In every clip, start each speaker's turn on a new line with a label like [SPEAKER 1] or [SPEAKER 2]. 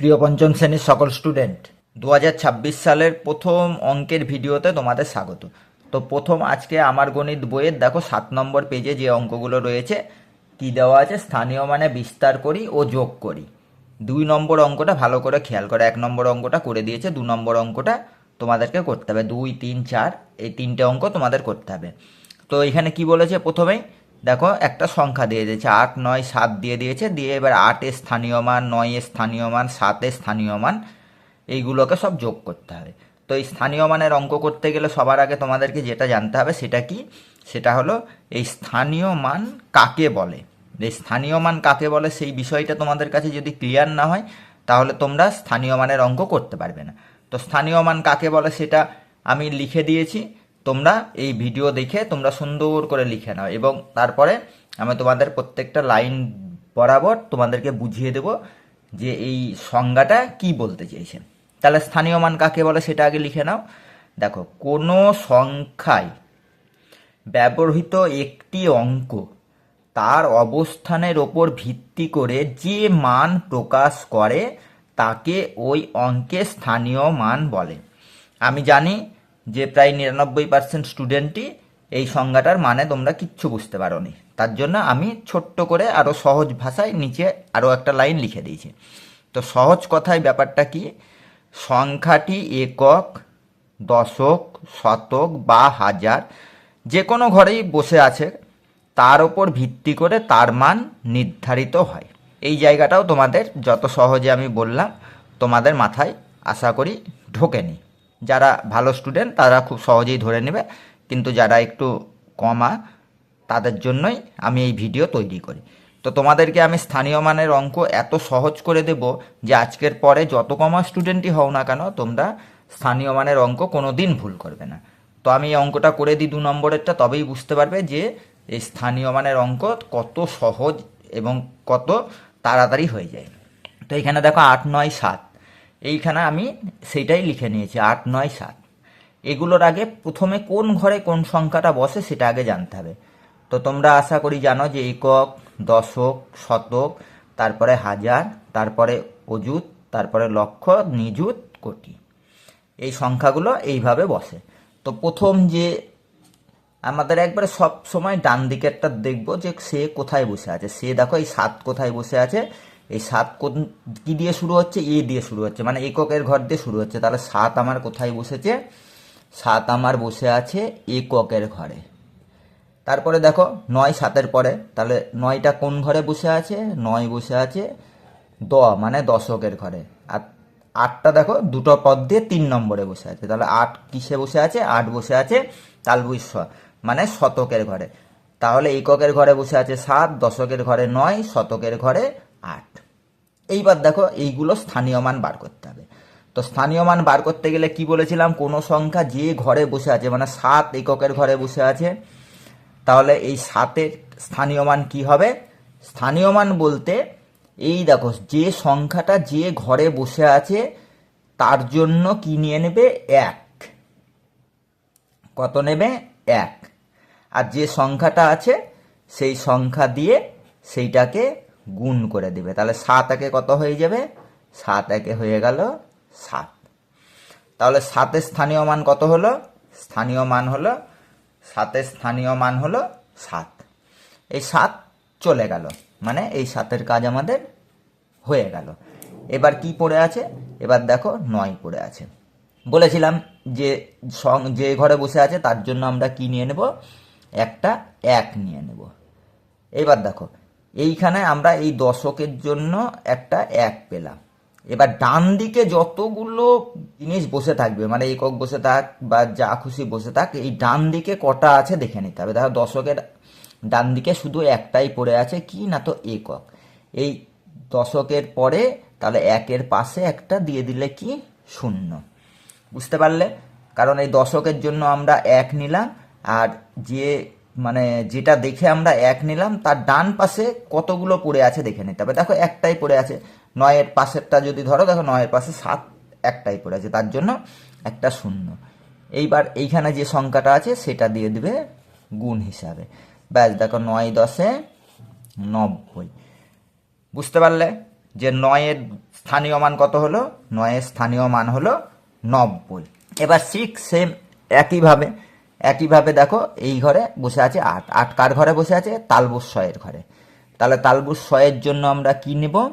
[SPEAKER 1] প্রিয় পঞ্চম শ্রেণির সকল স্টুডেন্ট দু হাজার ছাব্বিশ সালের প্রথম অঙ্কের ভিডিওতে তোমাদের স্বাগত। তো প্রথম আজকে আমার গণিত বইয়ের দেখো সাত নম্বর পেজে যে অঙ্কগুলো রয়েছে, কি দেওয়া আছে? স্থানীয় মানে বিস্তার করি ও যোগ করি। দুই নম্বর অঙ্কটা ভালো করে খেয়াল করে, এক নম্বর অঙ্কটা করে দিয়েছে, দু নম্বর অঙ্কটা তোমাদেরকে করতে হবে। দুই, তিন, চার, এই তিনটে অঙ্ক তোমাদের করতে হবে। তো এখানে কি বলেছে প্রথমেই? দেখো, একটা সংখ্যা দিয়ে দিয়েছে। আট, নয়, সাত দিয়ে দিয়েছে। দিয়ে এবার আটের স্থানীয় মান, নয়ের স্থানীয় মান, সাতের স্থানীয় মান, এইগুলোকে সব যোগ করতে হবে। তো এই স্থানীয় মানের অঙ্ক করতে গেলে সবার আগে তোমাদেরকে যেটা জানতে হবে সেটা কি? সেটা হলো, এই স্থানীয় মান কাকে বলে? এই স্থানীয় মান কাকে বলে সেই বিষয়টা তোমাদের কাছে যদি ক্লিয়ার না হয়, তাহলে তোমরা স্থানীয় মানের অঙ্ক করতে পারবে না। তো স্থানীয় মান কাকে বলে সেটা আমি লিখে দিয়েছি। তোমরা এই ভিডিও দেখে তোমরা সুন্দর করে লিখে নাও এবং তারপরে আমি তোমাদের প্রত্যেকটা লাইন বরাবর তোমাদেরকে বুঝিয়ে দেব যে এই সংজ্ঞাটা কি বলতে চেয়েছেন তাহলে স্থানীয় মান কাকে বলে সেটা আগে লিখে নাও। দেখো, কোনো সংখ্যায় ব্যবহৃত একটি অঙ্ক তার অবস্থানের ওপর ভিত্তি করে যে মান প্রকাশ করে তাকে ওই অঙ্কে স্থানীয় মান বলে। আমি জানি যে প্রায় নিরানব্বই পার্সেন্ট স্টুডেন্টই এই সংজ্ঞাটার মানে তোমরা কিচ্ছু বুঝতে পারো নি তার জন্য আমি ছোট্ট করে আরও সহজ ভাষায় নিচে আরও একটা লাইন লিখে দিয়েছি। তো সহজ কথায় ব্যাপারটা কি? সংখ্যাটি একক, দশক, শতক বা হাজার, যে কোনো ঘরেই বসে আছে, তার ওপর ভিত্তি করে তার মান নির্ধারিত হয়। এই জায়গাটাও তোমাদের যত সহজে আমি বললাম, তোমাদের মাথায় আশা করি ঢোকেনি। যারা ভালো স্টুডেন্ট তারা খুব সহজেই ধরে নেবে। কিন্তু যারা একটু কমা, তাদের জন্যই আমি এই ভিডিও তৈরি করি। তো তোমাদেরকে আমি স্থানীয় মানের অঙ্ক এত সহজ করে দেব যে আজকের পরে যত কমা স্টুডেন্টই হও না কেন, তোমরা স্থানীয় মানের অঙ্ক কোনো দিন ভুল করবে না। তো আমি এই অঙ্কটা করে দিই দু নম্বরেরটা, তবেই বুঝতে পারবে যে এই স্থানীয় মানের অঙ্ক কত সহজ এবং কত তাড়াতাড়ি হয়ে যায়। তো এখানে দেখো আট, নয়, সাত। এইখানে আমি সেইটাই লিখে নিয়েছি, আট, নয়, সাত। এগুলোর আগে প্রথমে কোন ঘরে কোন সংখ্যাটা বসে সেটা আগে জানতে হবে। তো তোমরা আশা করি জানো যে একক, দশক, শতক, তারপরে হাজার, তারপরে অযুত, তারপরে লক্ষ, নিযুত, কোটি। এই সংখ্যাগুলো এইভাবে বসে। তো প্রথম যে আমাদের একবারে সব সময় ডান দিকেরটা দেখব যে সে কোথায় বসে আছে। সে দেখো এই সাত কোথায় বসে আছে এই সাত কোন- কি দিয়ে শুরু হচ্ছে? এ দিয়ে শুরু হচ্ছে। মানে এককের ঘর দিয়ে শুরু হচ্ছে। তাহলে সাত আমার কোথায় বসেছে? সাত আমার বসে আছে এককের ঘরে। তারপরে দেখো, নয় সাতের পরে। তাহলে নয়টা কোন ঘরে বসে আছে? নয় বসে আছে দ মানে দশকের ঘরে। আর আটটা দেখো, দুটো পদ দিয়ে তিন নম্বরে বসে আছে। তাহলে আট কিসে বসে আছে? আট বসে আছে তালবুই স মানে শতকের ঘরে। তাহলে এককের ঘরে বসে আছে সাত, দশকের ঘরে নয়, শতকের ঘরে আট। এইবার দেখো এইগুলো স্থানীয় মান বার করতে হবে। তো স্থানীয় মান বার করতে গেলে কি বলেছিলাম? কোনো সংখ্যা যে ঘরে বসে আছে মানে সাত এককের ঘরে বসে আছে, তাহলে এই সাতের স্থানীয় মান কি হবে? স্থানীয় মান বলতে এই দেখো, যে সংখ্যাটা যে ঘরে বসে আছে, তার জন্য কি নিয়ে নেবে? এক। কত নেবে? এক। আর যে সংখ্যাটা আছে, সেই সংখ্যা দিয়ে সেইটাকে গুণ করে দিবে। তাহলে সাত একে কত হয়ে যাবে? সাত একে হয়ে গেল সাত। তাহলে সাতের স্থানীয় মান কত হলো? স্থানীয় মান হলো, সাতের স্থানীয় মান হলো সাত। এই সাত চলে গেল মানে এই সাতের কাজ আমাদের হয়ে গেল। এবার কি পড়ে আছে? এবার দেখো নয় পড়ে আছে। বলেছিলাম যে সং- যে ঘরে বসে আছে তার জন্য আমরা কি নিয়ে নেব? একটা এক নিয়ে নেব। এবার দেখো এইখানে আমরা এই দশকের জন্য একটা এক পেলাম। এবার ডান দিকে যতগুলো জিনিস বসে থাকবে মানে একক বসে থাক বা যা খুশি বসে থাক, এই ডান দিকে কটা আছে দেখে নিতে হবে। দেখো দশকের ডান দিকে শুধু একটাই পড়ে আছে, কি না তো একক। এই দশকের পরে তাহলে একের পাশে একটা দিয়ে দিলে কি? শূন্য। বুঝতে পারলে? কারণ এই দশকের জন্য আমরা এক নিলাম, আর যে মানে যেটা দেখে আমরা এক নিলাম, তার ডান পাশে কতগুলো পড়ে আছে দেখে নিতে হবে। দেখো একটাই পড়ে আছে। নয়ের পাশেরটা যদি ধরো, দেখো নয়ের পাশে সাত একটাই পড়ে আছে, তার জন্য একটা শূন্য। এইবার এইখানে যে সংখ্যাটা আছে, সেটা দিয়ে দিবে গুণ হিসাবে। ব্যাস, দেখো নয় দশে নব্বই। বুঝতে পারলে? যে নয়ের স্থানীয় মান কত হলো? নয়ের স্থানীয় মান হলো নব্বই। এবার সিক্স সেম একইভাবে একইভাবে দেখো, এই ঘরে বসে আছে আট। আট কার ঘরে বসে আছে? তালবুস ছয়ের ঘরে। তাহলে তালবুস ছয়ের জন্য আমরা কি নেব?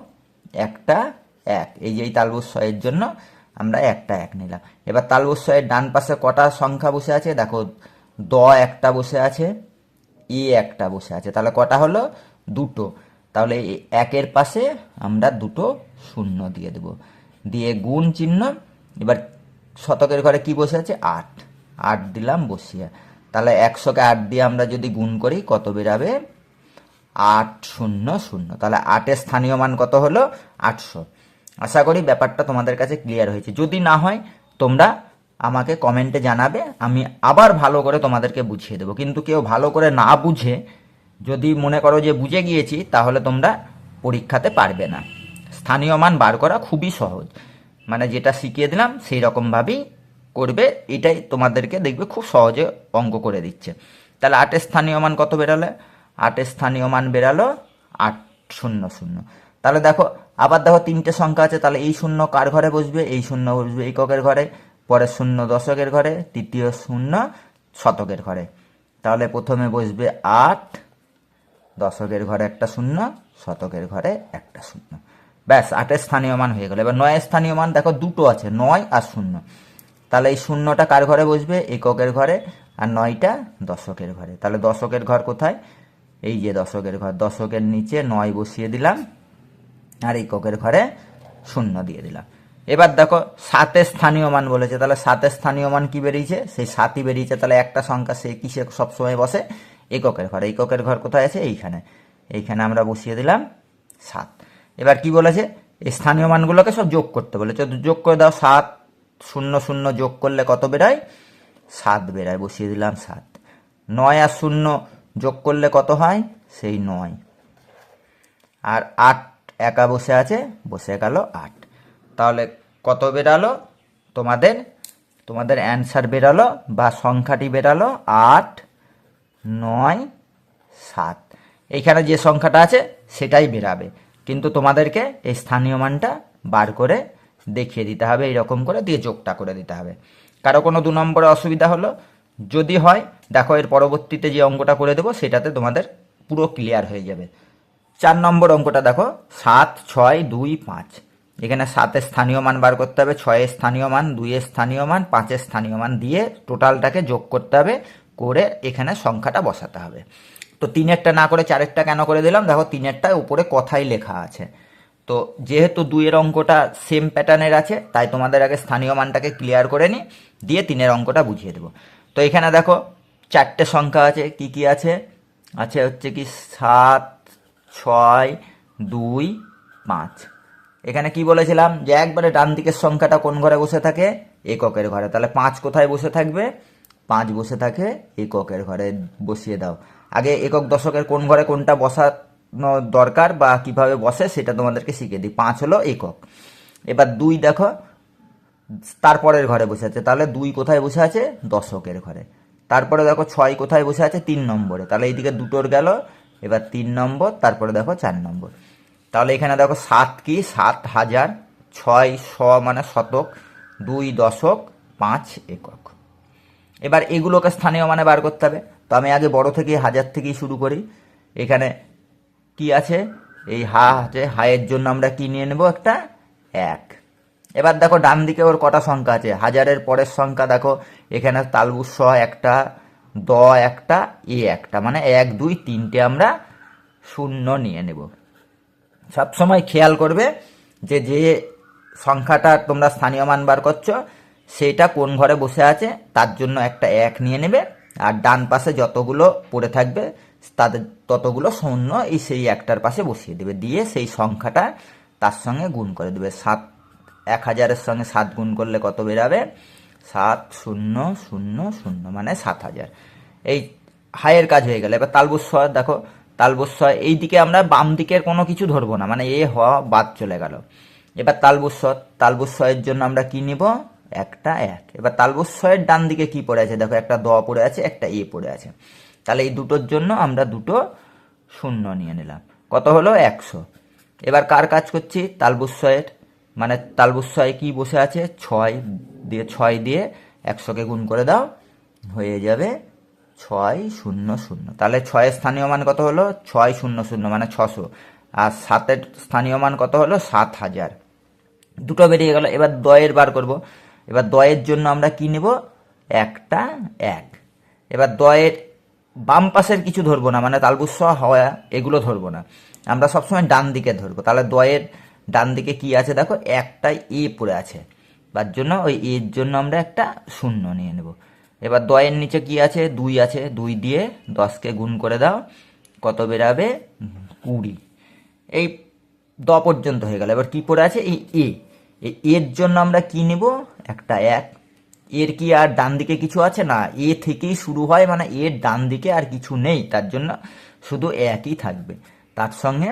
[SPEAKER 1] একটা এক। এই যে এই তালবুস ছয়ের জন্য আমরা একটা এক নিলাম। এবার তালবুস ছয়ের ডান পাশে কটা সংখ্যা বসে আছে? দেখো, দ একটা বসে আছে ই একটা বসে আছে। তাহলে কটা হলো? দুটো। তাহলে একের পাশে আমরা দুটো শূন্য দিয়ে দেব। দিয়ে গুণ চিহ্ন। এবার শতকের ঘরে কি বসে আছে? আট। আট দিলাম, বসিয়ে। তাহলে একশোকে আট দিয়ে আমরা যদি গুণ করি, কত বেরাবে? আট শূন্য শূন্য। তাহলে আটের স্থানীয় মান কত হলো? আটশো। আশা করি ব্যাপারটা তোমাদের কাছে ক্লিয়ার হয়েছে। যদি না হয়, তোমরা আমাকে কমেন্টে জানাবে, আমি আবার ভালো করে তোমাদেরকে বুঝিয়ে দেবো। কিন্তু কেউ ভালো করে না বুঝে, যদি মনে করো যে বুঝে গিয়েছি, তাহলে তোমরা পরীক্ষাতে পারবে না। স্থানীয় মান বার করা খুবই সহজ। মানে যেটা শিখিয়ে দিলাম, সেই রকমভাবেই করবে, এটাই তোমাদেরকে দেখবে খুব সহজে অঙ্ক করে দিচ্ছে। তাহলে আটের স্থানীয় মান কত বেরালে? আটের স্থানীয় মান বেরালো আট শূন্য শূন্য। তাহলে দেখো, আবার দেখো তিনটে সংখ্যা আছে, তাহলে এই শূন্য কার ঘরে বসবে? এই শূন্য বসবে এককের ঘরে, পরের শূন্য দশকের ঘরে, তৃতীয় শূন্য শতকের ঘরে। তাহলে প্রথমে বসবে আট, দশকের ঘরে একটা শূন্য, শতকের ঘরে একটা শূন্য। ব্যাস, আটের স্থানীয় মান হয়ে গেল। এবার নয়ের স্থানীয় মান দেখো দুটো আছে, নয় আর শূন্য। তাহলে এই শূন্যটা কার ঘরে বসবে? এককের ঘরে, আর নয়টা দশকের ঘরে। তাহলে দশকের ঘর কোথায়? এই যে দশকের ঘর, দশকের নিচে নয় বসিয়ে দিলাম, আর এককের ঘরে শূন্য দিয়ে দিলাম। এবার দেখো সাতের স্থানীয় মান বলেছে। তাহলে সাতের স্থানীয় মান কি বেরিয়েছে? সেই সাতই বেরিয়েছে। তাহলে একটা সংখ্যা সে কিসে সবসময় বসে? এককের ঘরে। এককের ঘর কোথায় আছে? এইখানে। এইখানে আমরা বসিয়ে দিলাম সাত। এবার কি বলেছে? স্থানীয় মানগুলোকে সব যোগ করতে বলেছে। যোগ করে দাও সাত শূন্য শূন্য যোগ করলে কত বেরায়? সাত বেরায়, বসিয়ে দিলাম সাত। নয় আর শূন্য যোগ করলে কত হয়? সেই নয়। আর আট একা বসে আছে, বসে গেল আট। তাহলে কত বেরালো? তোমাদের তোমাদের অ্যান্সার বেরালো বা সংখ্যাটি বেরালো আট, নয়, সাত। এইখানে যে সংখ্যাটা আছে, সেটাই বেরাবে। কিন্তু তোমাদেরকে এই স্থানীয় মানটা বার করে দেখিয়ে দিতে হবে এইরকম করে দিয়ে যোগটা করে দিতে হবে। কারও কোনো দু নম্বরে অসুবিধা হলো, যদি হয়, দেখো এর পরবর্তীতে যে অঙ্কটা করে দেবো, সেটাতে তোমাদের পুরো ক্লিয়ার হয়ে যাবে। চার নম্বর অঙ্কটা দেখো, সাত, ছয়, দুই, পাঁচ। এখানে সাতের স্থানীয় মান বার করতে হবে ছয়ের স্থানীয় মান দুইয়ের স্থানীয় মান পাঁচের স্থানীয় মান দিয়ে টোটালটাকে যোগ করতে হবে, করে এখানে সংখ্যাটা বসাতে হবে। তো তিনেরটা না করে চারেরটা কেন করে দিলাম? দেখো তিনেরটা উপরে কথাই লেখা আছে। তো যেহেতু দুইয়ের অঙ্কটা সেম প্যাটার্নের আছে, তাই তোমাদের আগে স্থানীয় মানটাকে ক্লিয়ার করে নিই দিয়ে তিনের অঙ্কটা বুঝিয়ে দেবো। তো এখানে দেখো, চারটে সংখ্যা আছে, কি কি আছে? আছে হচ্ছে কি সাত, ছয়, দুই, পাঁচ। এখানে কি বলেছিলাম? যে একবারে ডান দিকের সংখ্যাটা কোন ঘরে বসে থাকে? এককের ঘরে। তাহলে পাঁচ কোথায় বসে থাকবে? পাঁচ বসে থাকে এককের ঘরে। বসিয়ে দাও। আগে একক দশকের কোন ঘরে কোনটা বসানো দরকার বা কীভাবে বসে সেটা তোমাদেরকে শিখিয়ে দিই। পাঁচ হলো একক। এবার দুই দেখো, তারপরের ঘরে বসে আছে। তাহলে দুই কোথায় বসে আছে? দশকের ঘরে। তারপরে দেখো ছয় কোথায় বসে আছে? তিন নম্বরে। তাহলে এইদিকে দুটোর গেল। এবার তিন নম্বর, তারপরে দেখো চার নম্বর। তাহলে এখানে দেখো সাত কি? সাত হাজার ছয় শ মানে শতক, দুই দশক, পাঁচ একক। এবার এগুলোকে স্থানীয় মানে বার করতে হবে। তো আমি আগে বড় থেকে হাজার থেকেই শুরু করি। এখানে কি আছে? এই হা আছে হায়ের জন্য আমরা কি নিয়ে নেব একটা? এক। এবার দেখো, ডান দিকে ওর কটা সংখ্যা আছে? হাজারের পরের সংখ্যা দেখো, এখানে তালবুস স একটা, দ একটা, এ একটা মানে এক, দুই, তিনটে আমরা শূন্য নিয়ে নেব। সবসময় খেয়াল করবে যে যে সংখ্যাটা তোমরা স্থানীয় মান বার করছ সেটা কোন ঘরে বসে আছে, তার জন্য একটা এক নিয়ে নেবে, আর ডান পাশে যতগুলো পড়ে থাকবে তাদের ততগুলো শূন্য এই সেই একটার পাশে বসিয়ে দেবে। দিয়ে সেই সংখ্যাটা তার সঙ্গে গুণ করে দেবে। সাত, এক হাজারের সঙ্গে সাত গুণ করলে কত বেরাবে? সাত শূন্য শূন্য শূন্য মানে সাত হাজার। এই হায়ের কাজ হয়ে গেল। এবার তালবুস দেখো তালবুস এই দিকে আমরা বাম দিকের কোনো কিছু ধরবো না মানে এ, হ, বাদ চলে গেল। এবার তালবুস তালবুস এর জন্য আমরা কি নিব? একটা, এক। এবার তালবুস ডান দিকে কি পড়ে আছে? দেখো, একটা দ পড়ে আছে, একটা এ পড়ে আছে। তাহলে এই দুটোর জন্য আমরা দুটো শূন্য নিয়ে নিলাম। কত হলো? একশো। এবার কার কাজ করছি? তালবুস এর মানে তালবুসয় কি বসে আছে? ছয় দিয়ে ছয় দিয়ে একশোকে গুণ করে দাও, হয়ে যাবে ছয় শূন্য শূন্য। তাহলে ছয়ের স্থানীয় মান কত হলো? ছয় শূন্য শূন্য মানে ছশো। আর সাতের স্থানীয় মান কত হলো? সাত হাজার। দুটো বেরিয়ে গেল। এবার দয়ের বার করব। এবার দয়ের জন্য আমরা কি নেব? একটা, এক। এবার দয়ের বাম পাশের কিছু ধরবো না মানে তালবুস, হওয়া, এগুলো ধরবো না। আমরা সবসময় ডান দিকে ধরবো। তাহলে দয়ের ডান দিকে কি আছে দেখো? একটা এ পড়ে আছে। তার জন্য ওই এর জন্য আমরা একটা শূন্য নিয়ে নেব। এবার দয়ের নিচে কি আছে? দুই আছে। দুই দিয়ে দশকে গুণ করে দাও। কত বেরাবে? কুড়ি। এই দ পর্যন্ত হয়ে গেল। এবার কি পড়ে আছে? এই এ। এর জন্য আমরা কি নেব? একটা এক। এর কি আর ডান দিকে কিছু আছে? না, এ থেকেই শুরু হয় মানে এর ডান দিকে আর কিছু নেই, তার জন্য শুধু একই থাকবে। তার সঙ্গে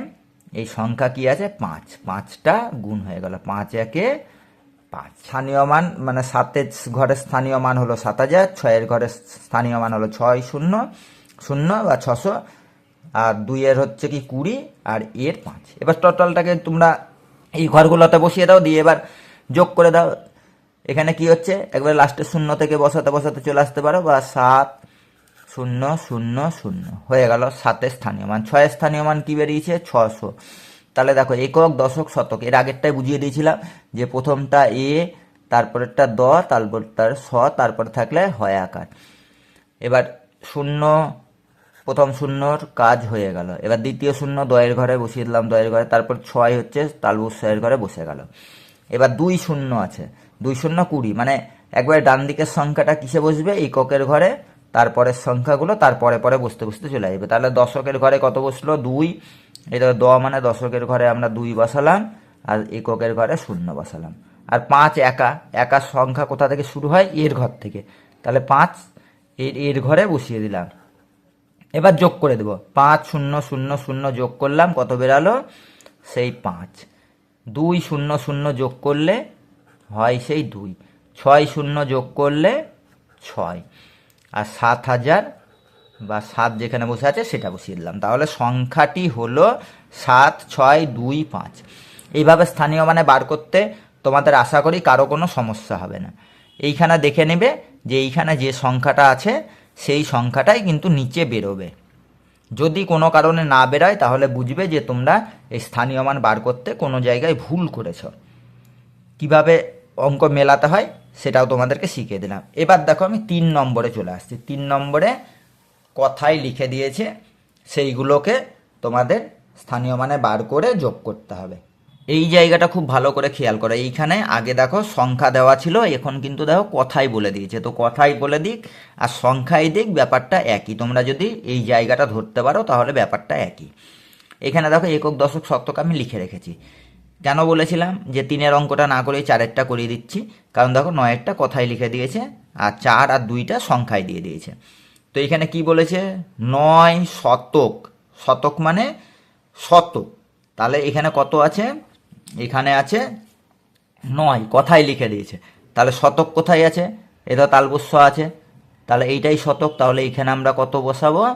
[SPEAKER 1] এই সংখ্যা কি আছে? পাঁচ। পাঁচটা গুণ হয়ে গেল। পাঁচ একে পাঁচ। স্থানীয় মান মানে সাতের ঘরের স্থানীয় মান হলো সাত হাজার, ছয়ের ঘরের স্থানীয় মান হলো ছয় শূন্য শূন্য বা ছশো, আর দুইয়ের হচ্ছে কি কুড়ি, আর এর পাঁচ। এবার টোটালটাকে তোমরা এই ঘরগুলোতে বসিয়ে দাও, দিয়ে এবার যোগ করে দাও। এখানে কি হচ্ছে? একবার লাস্টে শূন্য থেকে বসাতে বসাতে চলে আসতে পারো। বা সাত, শূন্য শূন্য শূন্য। হয়ে গেল সাতের স্থানীয় মান। ছয় স্থানীয় মান কি বেরিয়েছে? ছশো। তাহলে দেখো, একক, দশক, শতক। এর আগেরটাই বুঝিয়ে দিয়েছিলাম যে প্রথমটা এ, তারপরেরটা দ তারপর তার স, তারপরে থাকলে হয় আকার। এবার শূন্য, প্রথম শূন্যর কাজ হয়ে গেল। এবার দ্বিতীয় শূন্য, দয়ের ঘরে বসিয়ে দিলাম দয়ের ঘরে। তারপর ছয় হচ্ছে তালবুস ছয়ের ঘরে বসে গেল। এবার দুই শূন্য আছে। দুই শূন্য কুড়ি মানে একবারে ডান দিকের সংখ্যাটা কিসে বসবে? এককের ঘরে, তারপরের সংখ্যাগুলো, তারপরে পরে বসতে বসতে চলে আসবে। তাহলে দশকের ঘরে কত বসল? দুই। এটা দ মানে দশকের ঘরে আমরা দুই বসালাম, আর এককের ঘরে শূন্য বসালাম। আর পাঁচ একা। একা সংখ্যা কোথা থেকে শুরু হয়? এর ঘর থেকে। তাহলে পাঁচ এর এর ঘরে বসিয়ে দিলাম। এবার যোগ করে দেব। পাঁচ, শূন্য শূন্য শূন্য যোগ করলাম, কত বেরালো? সেই পাঁচ। দুই শূন্য শূন্য যোগ করলে হয় সেই দুই। ছয় শূন্য যোগ করলে ছয়। আর সাত হাজার বা সাত যেখানে বসে আছে সেটা বসিয়ে দিলাম। তাহলে সংখ্যাটি হলো সাত, ছয়, দুই, পাঁচ। এইভাবে স্থানীয় মানে বার করতে তোমাদের আশা করি কারও কোনো সমস্যা হবে না। এইখানে দেখে নেবে যে এইখানে যে সংখ্যাটা আছে, সেই সংখ্যাটাই কিন্তু নিচে বেরোবে। যদি কোনো কারণে না বেরোয়, তাহলে বুঝবে যে তোমরা এই স্থানীয় মান বার করতে কোনো জায়গায় ভুল করেছ। কীভাবে অঙ্ক মেলাতে হয়, সেটাও তোমাদেরকে শিখিয়ে দিলাম। এবার দেখো আমি তিন নম্বরে চলে আসছি। তিন নম্বরে কথাই লিখে দিয়েছে, সেইগুলোকে তোমাদের স্থানীয় মানে বার করে যোগ করতে হবে। এই জায়গাটা খুব ভালো করে খেয়াল করো। এইখানে আগে দেখো সংখ্যা দেওয়া ছিল, এখন কিন্তু দেখো কথাই বলে দিয়েছে। তো কথাই বলে দিক আর সংখ্যাই দিক, ব্যাপারটা একই। তোমরা যদি এই জায়গাটা ধরতে পারো তাহলে ব্যাপারটা একই। এখানে দেখো একক দশক শতক আমি লিখে রেখেছি। কেন বলেছিলাম? যে তিনের অঙ্কটা না করে চারেরটা করিয়ে দিচ্ছি। কারণ দেখো নয়েরটা কথাই লিখে দিয়েছে আর চার আর দুইটা সংখ্যায় দিয়ে দিয়েছে। তো এখানে কি বলেছে? নয় শতক। শতক মানে শতক। তাহলে এখানে কত আছে? এখানে আছে নয়, কথাই লিখে দিয়েছে। তাহলে শতক কোথায় আছে? এটা তালবস্য আছে। তাহলে এইটাই শতক, তাহলে এখানে আমরা কত বসাবো?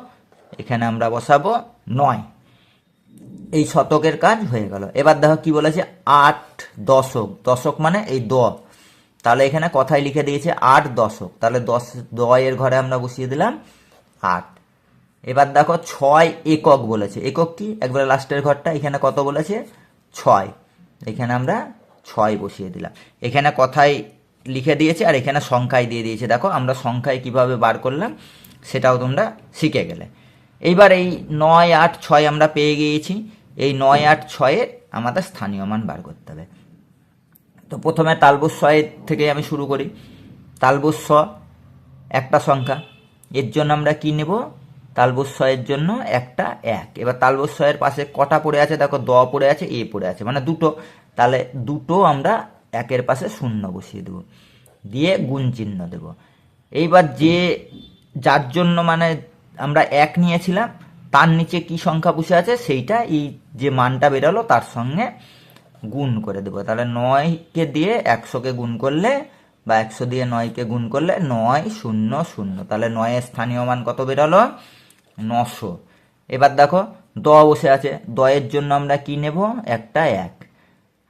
[SPEAKER 1] এখানে আমরা বসাবো নয়। এই শতকের কাজ হয়ে গেল। এবার দেখো কি বলেছে? আট দশক। দশক মানে এই দ। তাহলে এখানে কথাই লিখে দিয়েছে আট দশক। তাহলে দশ, দয়ের ঘরে আমরা বসিয়ে দিলাম আট। এবার দেখো ছয় একক বলেছে। একক কি? একবারে লাস্টের ঘরটা, এখানে কত বলেছে? ছয়। এখানে আমরা ছয় বসিয়ে দিলাম। এখানে কথায় লিখে দিয়েছে আর এখানে সংখ্যায় দিয়ে দিয়েছে। দেখো, আমরা সংখ্যায় কীভাবে বার করলাম, সেটাও তোমরা শিখে গেলে। এইবার এই নয়, আট, ছয় আমরা পেয়ে গিয়েছি। এই নয়, আট, ছয়ের আমাদের স্থানীয় মান বার করতে হবে। তো প্রথমে তালবুস ছয়ের থেকে আমি শুরু করি। তালবুস ছ একটা সংখ্যা। এর জন্য আমরা কি নেব? তালবুস জন্য একটা এক। এবার তালবুস পাশে কটা পড়ে আছে? দেখো, দ পড়ে আছে, এ পড়ে আছে। মানে দুটো। তাহলে দুটো আমরা একের পাশে শূন্য বসিয়ে দেব। দিয়ে গুণ চিহ্ন দেব। এইবার যে যার জন্য মানে আমরা এক নিয়েছিলাম, তার নিচে কি সংখ্যা বসে আছে? সেইটা এই যে মানটা বেরোলো, তার সঙ্গে গুণ করে দেবো। তাহলে নয়কে দিয়ে একশোকে গুণ করলে বা একশো দিয়ে নয়কে গুণ করলে নয়, শূন্য শূন্য। তাহলে নয়ের স্থানীয় মান কত বেরোলো? নশো। এবার দেখো, দ বসে আছে। দয়ের জন্য আমরা কি নেব? একটা এক।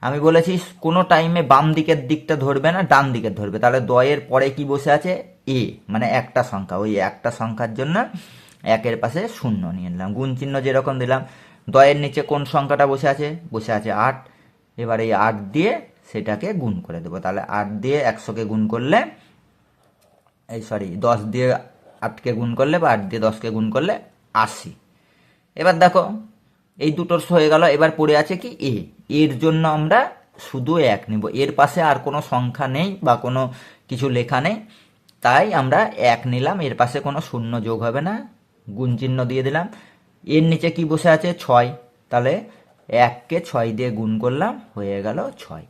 [SPEAKER 1] আমি বলেছি, কোনো টাইমে বাম দিকের দিকটা ধরবে না, ডান দিকের ধরবে। তাহলে দয়ের পরে কি বসে আছে? এ মানে একটা সংখ্যা। ওই একটা সংখ্যার জন্য একের পাশে শূন্য নিয়ে নিলাম। গুণ চিহ্ন যেরকম দিলাম, দয়ের নিচে কোন সংখ্যাটা বসে আছে? বসে আছে আট। এবার এই আট দিয়ে সেটাকে গুণ করে দেবো। তাহলে আট দিয়ে একশোকে গুণ করলে, এই সরি দশ দিয়ে আটকে গুণ করলে বা আট দিয়ে দশকে গুণ করলে আশি। এবার দেখো, এই দুটোর হয়ে গেল, এবার পড়ে আছে কি এ। এর জন্য আমরা শুধু এক নিব। এর পাশে আর কোনো সংখ্যা নেই বা কোনো কিছু লেখা নেই। তাই আমরা এক নিলাম, এর পাশে কোনো শূন্য যোগ হবে না। গুণ চিহ্ন দিয়ে দিলাম। এর নিচে কি বসে আছে? ছয়। তাহলে এককে ছয় দিয়ে গুণ করলাম, হয়ে গেল ছয়।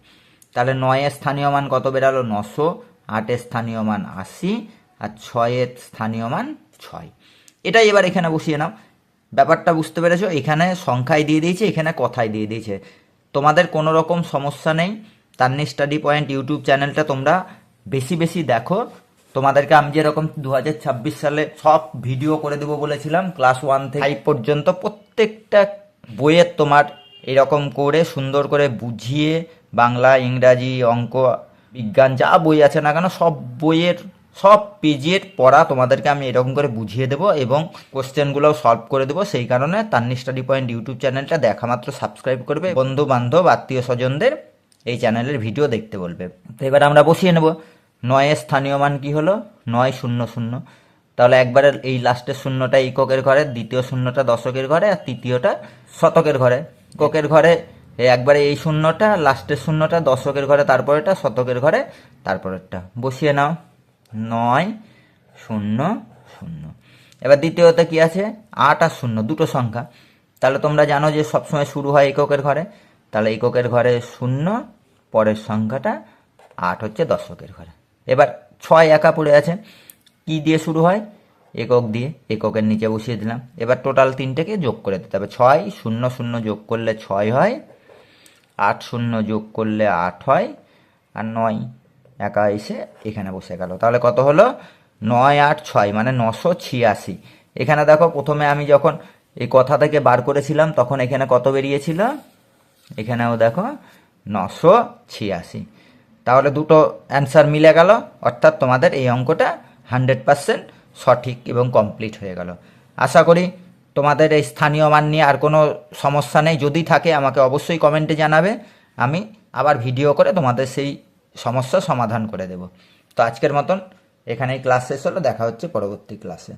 [SPEAKER 1] তাহলে নয়ের স্থানীয় মান কত বেরালো? নশো। আটের স্থানীয় মান আশি। আর ছয়ের স্থানীয় মান ছয়। এটাই এবার এখানে বসিয়ে নাও। ব্যাপারটা বুঝতে পেরেছ? এখানে সংখ্যায় দিয়ে দিয়েছে, এখানে কথায় দিয়ে দিয়েছে। তোমাদের কোনো রকম সমস্যা নেই। তান্নি স্টাডি পয়েন্ট ইউটিউব চ্যানেলটা তোমরা বেশি বেশি দেখো। তোমাদেরকে আমি যেরকম দু হাজার ছাব্বিশ সালে সব ভিডিও করে দেবো বলেছিলাম ক্লাস ওয়ান থেকে ফাইভ পর্যন্ত প্রত্যেকটা বইয়ের তোমার এরকম করে সুন্দর করে বুঝিয়ে বাংলা, ইংরাজি, অঙ্ক, বিজ্ঞান যা বই আছে না কেন, সব বইয়ের সব পেজের পড়া তোমাদেরকে আমি এরকম করে বুঝিয়ে দেবো এবং কোশ্চেনগুলোও সলভ করে দেবো। সেই কারণে তান্নি স্টাডি পয়েন্ট ইউটিউব চ্যানেলটা দেখা মাত্র সাবস্ক্রাইব করবে। বন্ধু বান্ধব আত্মীয় স্বজনদের এই চ্যানেলের ভিডিও দেখতে বলবে। তো এবার আমরা বসিয়ে নেব। নয়ের স্থানীয় মান কি হলো? নয় শূন্য শূন্য। তাহলে একবারে এই লাস্টের শূন্যটা এককের ঘরে, দ্বিতীয় শূন্যটা দশকের ঘরে, আর তৃতীয়টা শতকের ঘরে। এককের ঘরে একবারে এই শূন্যটা লাস্টের শূন্যটা দশকের ঘরে তারপরেটা শতকের ঘরে, তারপরেরটা। বসিয়ে নাও। নয়, শূন্য শূন্য। এবার দ্বিতীয়তে কি আছে? আট আর শূন্য, দুটো সংখ্যা। তাহলে তোমরা জানো যে সবসময় শুরু হয় এককের ঘরে। তাহলে এককের ঘরে শূন্য, পরের সংখ্যাটা আট হচ্ছে দশকের ঘরে। এবার ছয় একা পড়ে আছে। কি দিয়ে শুরু হয়? একক দিয়ে, এককের নিচে বসিয়ে দিলাম। এবার টোটাল তিনটেকে যোগ করে দিতে হবে। ছয়, শূন্য শূন্য যোগ করলে ছয় হয়। আট, শূন্য যোগ করলে আট হয়। আর নয় একা এসে এখানে বসে গেল। তাহলে কত হলো? নয় আট ছয় মানে নশো ছিয়াশি। এখানে দেখো, প্রথমে আমি যখন এই কথা থেকে বার করেছিলাম, তখন এখানে কত বেরিয়েছিল? এখানেও দেখো, নশো ছিয়াশি। তাহলে দুটো অ্যান্সার মিলে গেল, অর্থাৎ তোমাদের এই অঙ্কটা হান্ড্রেড পারসেন্ট সঠিক এবং কমপ্লিট হয়ে গেল। আশা করি তোমাদের এই স্থানীয় মান নিয়ে আর কোনো সমস্যা নেই। যদি থাকে, আমাকে অবশ্যই কমেন্টে জানাবে। আমি আবার ভিডিও করে তোমাদের সেই সমস্যা সমাধান করে দেব। তো আজকের মতন এখানেই ক্লাস শেষ হলো, দেখা হচ্ছে পরবর্তী ক্লাসে